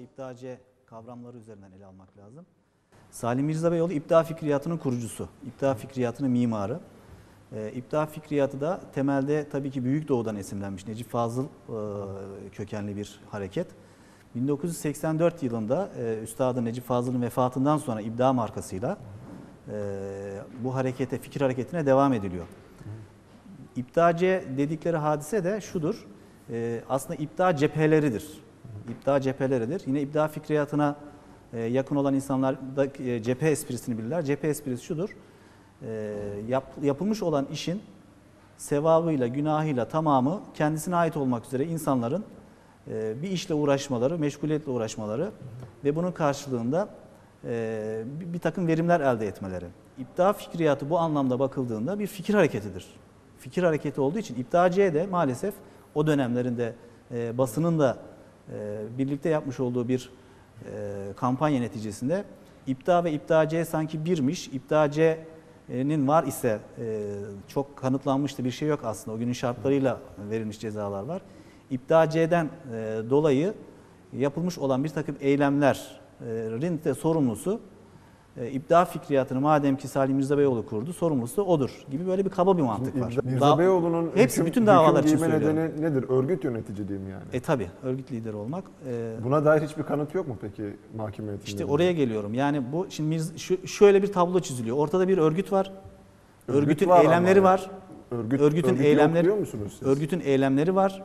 İbdace kavramları üzerinden ele almak lazım. Salim Mirza Beyoğlu İbda fikriyatının kurucusu, İbda fikriyatının mimarı. İbda fikriyatı da temelde tabii ki Büyük Doğu'dan esinlenmiş Necip Fazıl e, kökenli bir hareket. 1984 yılında e, Üstadın Necip Fazıl'ın vefatından sonra İbda markasıyla e, bu harekete, fikir hareketine devam ediliyor. İbdace dedikleri hadise de şudur. E, aslında ibda cepheleridir. İbda cepheleridir. Yine ibda fikriyatına e, yakın olan insanlar da e, cephe esprisini bilirler. Cephe esprisi şudur. E, yap, yapılmış olan işin sevabıyla, günahıyla tamamı kendisine ait olmak üzere insanların bir işle uğraşmaları, meşguliyetle uğraşmaları ve bunun karşılığında bir, takım verimler elde etmeleri. İbda fikriyatı bu anlamda bakıldığında bir fikir hareketidir. Fikir hareketi olduğu için İbdaciye de maalesef o dönemlerinde basının da birlikte yapmış olduğu bir e, kampanya neticesinde İbda ve İbdaciye sanki birmiş. İbdaciye'nin var ise e, çok kanıtlanmıştı bir şey yok aslında. O günün şartlarıyla verilmiş cezalar var. İbdaciye'den e, dolayı yapılmış olan bir takım eylemlerin de sorumlusu e, İbda fikriyatını madem ki Salim Mirza Beyoğlu kurdu, sorumlusu odur gibi böyle bir kaba bir mantık var. Mirza Da- Beyoğlu'nun hepsi hüküm- bütün davalar için söylüyorum. nedeni nedir? Örgüt yöneticiliği mi yani? E tabi örgüt lideri olmak. E, Buna dair hiçbir kanıt yok mu peki mahkemiyetinde? işte oraya geliyorum. Yani bu şimdi Mirza- şu, şöyle bir tablo çiziliyor. Ortada bir örgüt var. Örgüt Örgütün var eylemleri var. Örgüt, örgütün örgütü eylemleri- musunuz siz? Örgütün eylemleri var.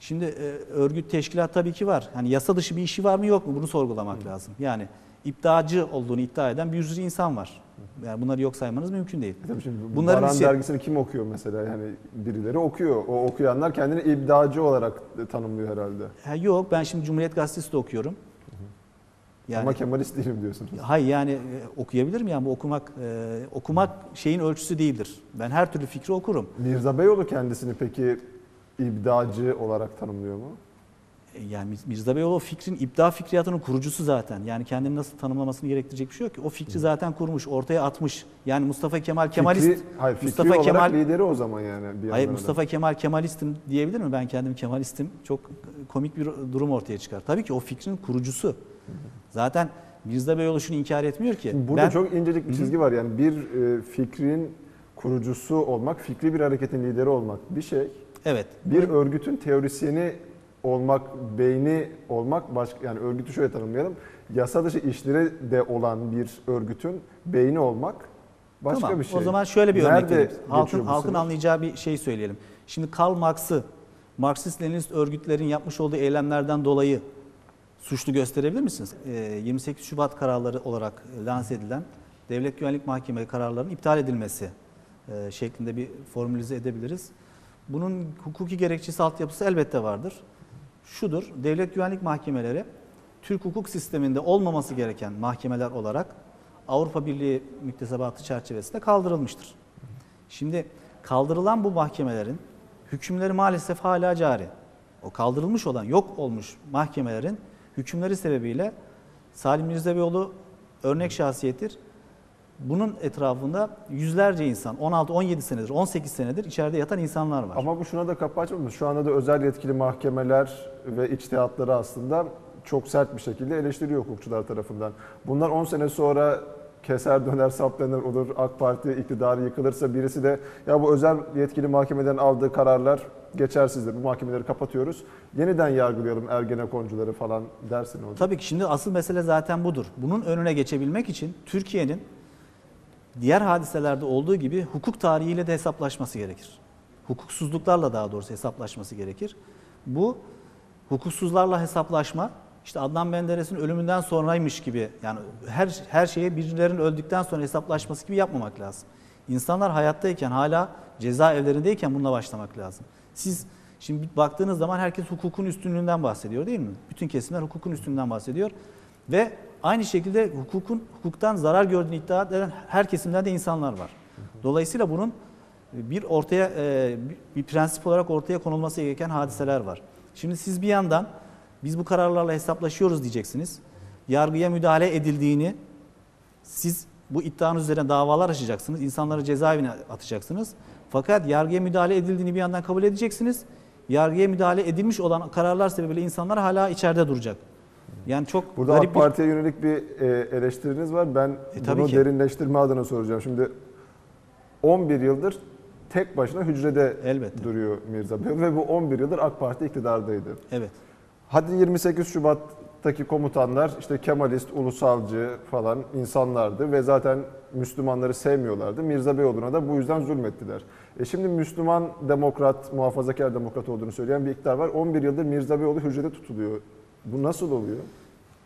Şimdi e, örgüt teşkilat tabii ki var. Hani yasa dışı bir işi var mı yok mu bunu sorgulamak lazım. Yani iptacı olduğunu iddia eden bir sürü insan var. Yani bunları yok saymanız mümkün değil. E Tabii şimdi Bunların Baran şey- dergisini kim okuyor mesela? Yani birileri okuyor. O okuyanlar kendini ibdacı olarak tanımlıyor herhalde. Ha, yok ben şimdi Cumhuriyet Gazetesi de okuyorum. Yani Ama Kemalist değilim diyorsunuz. Hayır yani e, okuyabilirim yani bu okumak e, okumak şeyin ölçüsü değildir. Ben her türlü fikri okurum. Mirza Beyoğlu kendisini peki ibdacı olarak tanımlıyor mu? E, Yani Mir- Mirza Beyoğlu o fikrin ibda fikriyatının kurucusu zaten. Yani kendini nasıl tanımlamasını gerektirecek bir şey yok ki. O fikri zaten kurmuş, ortaya atmış. Yani Mustafa Kemal Kemalist. Fikri, hayır, fikri Mustafa olarak Kemal lideri o zaman yani. Bir Hayır Mustafa Kemal Kemalistim diyebilir mi? Ben kendim Kemalistim. Çok komik bir durum ortaya çıkar. Tabii ki o fikrin kurucusu. Zaten Mirza Beyoğlu şunu inkar etmiyor ki. Şimdi burada ben, çok incecik bir çizgi var. Yani bir e, fikrin kurucusu olmak, fikri bir hareketin lideri olmak bir şey. Evet. Bir örgütün teorisyeni olmak, beyni olmak başka yani örgütü şöyle tanımlayalım. Yasa dışı işleri de olan bir örgütün beyni olmak başka tamam. bir şey. O zaman şöyle bir örnek vereyim. Halkın, halkın anlayacağı bir şey söyleyelim. Şimdi Karl Marx'ı Marksist-Leninist örgütlerin yapmış olduğu eylemlerden dolayı suçlu gösterebilir misiniz? Ee, 28 Şubat kararları olarak lanse edilen Devlet Güvenlik Mahkemesi kararlarının iptal edilmesi e, şeklinde bir formülize edebiliriz. Bunun hukuki gerekçesi altyapısı elbette vardır. Şudur, devlet güvenlik mahkemeleri Türk hukuk sisteminde olmaması gereken mahkemeler olarak Avrupa Birliği müktesebatı çerçevesinde kaldırılmıştır. Şimdi kaldırılan bu mahkemelerin hükümleri maalesef hala cari. O kaldırılmış olan, yok olmuş mahkemelerin hükümleri sebebiyle Salim Mirza Beyoğlu örnek şahsiyettir. Bunun etrafında yüzlerce insan, 16-17 senedir, 18 senedir içeride yatan insanlar var. Ama bu şuna da kapı açmamış. Şu anda da özel yetkili mahkemeler ve içtihatları aslında çok sert bir şekilde eleştiriyor hukukçular tarafından. Bunlar 10 sene sonra keser döner saplanır olur AK Parti iktidarı yıkılırsa birisi de ya bu özel yetkili mahkemeden aldığı kararlar geçersizdir. Bu mahkemeleri kapatıyoruz. Yeniden yargılayalım Ergenekoncuları falan dersin zaman. Tabii ki şimdi asıl mesele zaten budur. Bunun önüne geçebilmek için Türkiye'nin diğer hadiselerde olduğu gibi hukuk tarihiyle de hesaplaşması gerekir. Hukuksuzluklarla daha doğrusu hesaplaşması gerekir. Bu hukuksuzlarla hesaplaşma işte Adnan Menderes'in ölümünden sonraymış gibi yani her her şeye birilerinin öldükten sonra hesaplaşması gibi yapmamak lazım. İnsanlar hayattayken hala cezaevlerindeyken bununla başlamak lazım. Siz şimdi baktığınız zaman herkes hukukun üstünlüğünden bahsediyor değil mi? Bütün kesimler hukukun üstünlüğünden bahsediyor ve aynı şekilde hukukun hukuktan zarar gördüğünü iddia eden her kesimden de insanlar var. Dolayısıyla bunun bir ortaya e, bir prensip olarak ortaya konulması gereken hadiseler var. Şimdi siz bir yandan biz bu kararlarla hesaplaşıyoruz diyeceksiniz. Yargıya müdahale edildiğini siz bu iddianız üzerine davalar açacaksınız. insanları cezaevine atacaksınız. Fakat yargıya müdahale edildiğini bir yandan kabul edeceksiniz. Yargıya müdahale edilmiş olan kararlar sebebiyle insanlar hala içeride duracak. Yani çok Burada garip AK bir Parti'ye yönelik bir e, eleştiriniz var. Ben E, bunu ki. derinleştirme adına soracağım. Şimdi 11 yıldır tek başına hücrede Elbette. duruyor Mirza Bey ve bu 11 yıldır AK Parti iktidardaydı. Evet. Hadi 28 Şubat'taki komutanlar işte Kemalist, ulusalcı falan insanlardı ve zaten Müslümanları sevmiyorlardı. Mirza Beyoğlu'na da bu yüzden zulmettiler. E şimdi Müslüman demokrat, muhafazakar demokrat olduğunu söyleyen bir iktidar var. 11 yıldır Mirza Beyoğlu hücrede tutuluyor. Bu nasıl oluyor?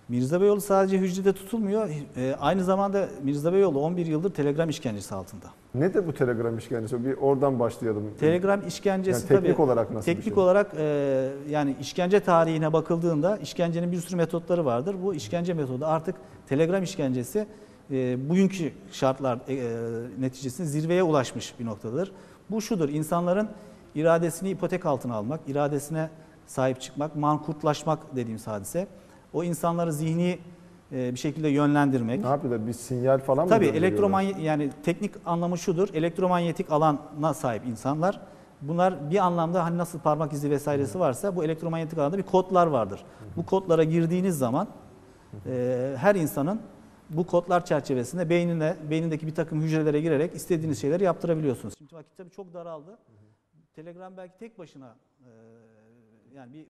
Mirza Beyoğlu sadece hücrede tutulmuyor. E, aynı zamanda Mirza Beyoğlu 11 yıldır Telegram işkencesi altında. Ne de bu Telegram işkencesi? Bir oradan başlayalım. Telegram işkencesi Yani teknik tabii olarak nasıl teknik bir şey? olarak e, yani işkence tarihine bakıldığında işkencenin bir sürü metotları vardır. Bu işkence metodu artık Telegram işkencesi e, bugünkü şartlar e, neticesinde zirveye ulaşmış bir noktadır. Bu şudur insanların iradesini ipotek altına almak, iradesine sahip çıkmak, mankurtlaşmak dediğimiz hadise. O insanları zihni e, bir şekilde yönlendirmek. Ne yapıyorlar? Bir sinyal falan mı Tabii elektromanyetik yani teknik anlamı şudur. Elektromanyetik alana sahip insanlar. Bunlar bir anlamda hani nasıl parmak izi vesairesi varsa bu elektromanyetik alanda bir kodlar vardır. Bu kodlara girdiğiniz zaman e, her insanın bu kodlar çerçevesinde beynine, beynindeki bir takım hücrelere girerek istediğiniz şeyleri yaptırabiliyorsunuz. Şimdi vakit tabii çok daraldı. Telegram belki tek başına e, yani bir